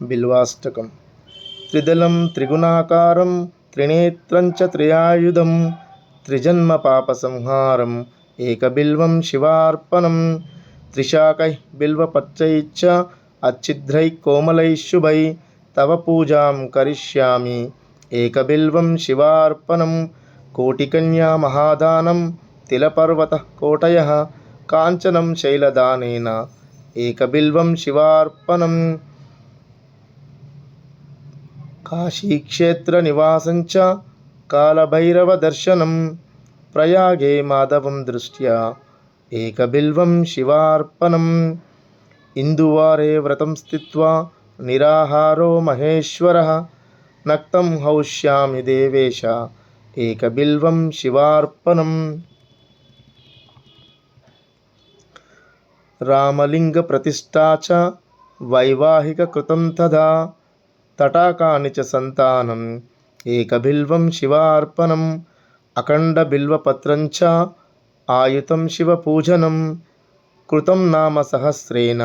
బిల్వాష్టకం. త్రిదళం త్రిగుణాకారం త్రినేత్రంచ త్రియాయుధం త్రిజన్మ పాప సంహారం ఏకబిల్వం శివార్పణం త్రిశాకై బిల్వపత్రైశ్చ అచ్చిద్రై కోమలై శుభై తవ పూజాం కరిష్యామి ఏకబిల్వం శివార్పణం కోటికన్యా మహాదానం తిలపర్వత కోటయ కాంచనం శైలదానేన ఏకబిల్వం శివార్పణం కాశీక్షేత్రనివాసం చ కాలభైరవదర్శనం ప్రయాగే మాధవం దృష్ట్యా ఏకబిల్వం శివార్పణం ఇందువారే వ్రతం స్థిత్వా నిరాహారో మహేశ్వర నక్తం హౌష్యామి దేవేశ ఏకబిల్వం శివార్పణం రామలింగప్రతిష్ఠా చ వైవాహికకృతం తదా తటాకాని చ సంతానం ఏకబిల్వం శివార్పణం అఖండబిల్వపత్రం చ ఆయుతం శివపూజనం కృతం నామ సహస్రేణ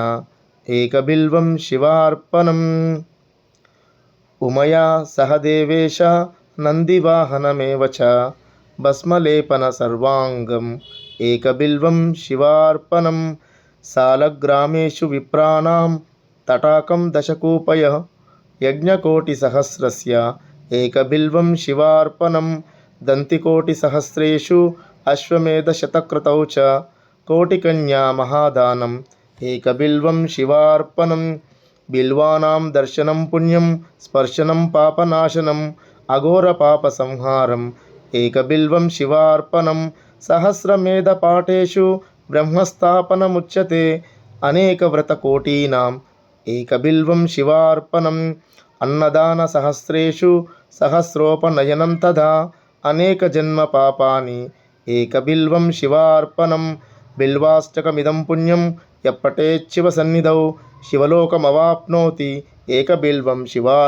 ఏకబిల్వం శివార్పణం. ఉమయా సహ దేవేశ నందివాహనమేవ చ భస్మలేపన సర్వాంగం ఏకబిల్వం శివార్పణం. సాలగ్రామేషు విప్రాణాం తటాకం దశకూపయ యజ్ఞకోటిసహస్రస్య ఏకబిల్వం శివార్పణం. దంతికోటిసహస్రేషు అశ్వమేధశతక్రతౌ చ. కోటికన్యా మహాదానం ఏకబిల్వం శివార్పణం. బిల్వానాం దర్శనం పుణ్యం స్పర్శనం పాపనాశనం అఘోరపాపసంహారం ఏకబిల్వం శివార్పణం. సహస్రమేధపాఠేషు బ్రహ్మస్థాపనముచ్యతే అనేకవ్రతకోటీనాం ఏకబిల్వం శివార్పణం అన్నదాన సహస్రేషు సహస్రోపనయనం తథా అనేకజన్మ పాపాని ఏకబిల్వం శివార్పణం బిల్వాష్టకమిదం పుణ్యం ఎప్పటేచ్చివ సన్నిధౌ శివలోకమవాప్నోతి ఏకబిల్వం శివా